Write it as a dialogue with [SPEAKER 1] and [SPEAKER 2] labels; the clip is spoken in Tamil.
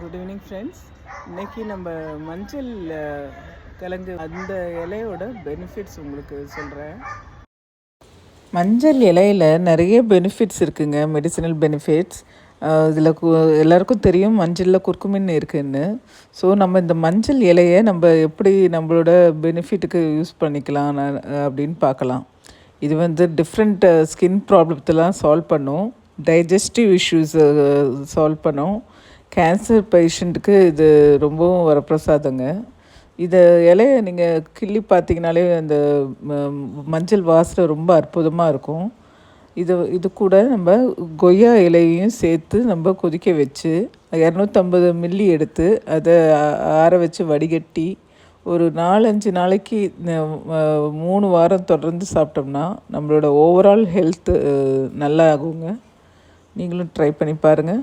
[SPEAKER 1] குட் ஈவினிங் ஃப்ரெண்ட்ஸ் இன்னைக்கு நம்ம மஞ்சள் கிழங்கு அந்த இலையோட பெனிஃபிட்ஸ் உங்களுக்கு சொல்கிறேன் மஞ்சள் இலையில் நிறைய பெனிஃபிட்ஸ் இருக்குங்க. மெடிசினல் பெனிஃபிட்ஸ் இதில் எல்லாருக்கும் தெரியும் மஞ்சளில் குர்க்குமின் இருக்குன்னு. ஸோ நம்ம இந்த மஞ்சள் இலையை நம்ம எப்படி நம்மளோட பெனிஃபிட்டுக்கு யூஸ் பண்ணிக்கலாம் அப்படின்னு பார்க்கலாம். இது வந்து டிஃப்ரெண்ட் ஸ்கின் ப்ராப்ளத்தெல்லாம் சால்வ் பண்ணும். டைஜஸ்டிவ் இஷ்யூஸை சால்வ் பண்ணும். கேன்சர் பேஷண்ட்டுக்கு இது ரொம்பவும் வரப்பிரசாதங்க. இதை இலைய நீங்கள் கிள்ளி பார்த்தீங்கனாலே அந்த மஞ்சள் வாசனை ரொம்ப அற்புதமாக இருக்கும். இது இது கூட நம்ம கொய்யா இலையையும் சேர்த்து நம்ம கொதிக்க வச்சு இரநூத்தம்பது மில்லி எடுத்து அதை ஆற வச்சு வடிகட்டி ஒரு நாலஞ்சு நாளைக்கு மூணு வாரம் தொடர்ந்து சாப்பிட்டோம்னா நம்மளோட ஓவரால் ஹெல்த்து நல்லா ஆகுங்க நீங்களும் ட்ரை பண்ணி பாருங்கள்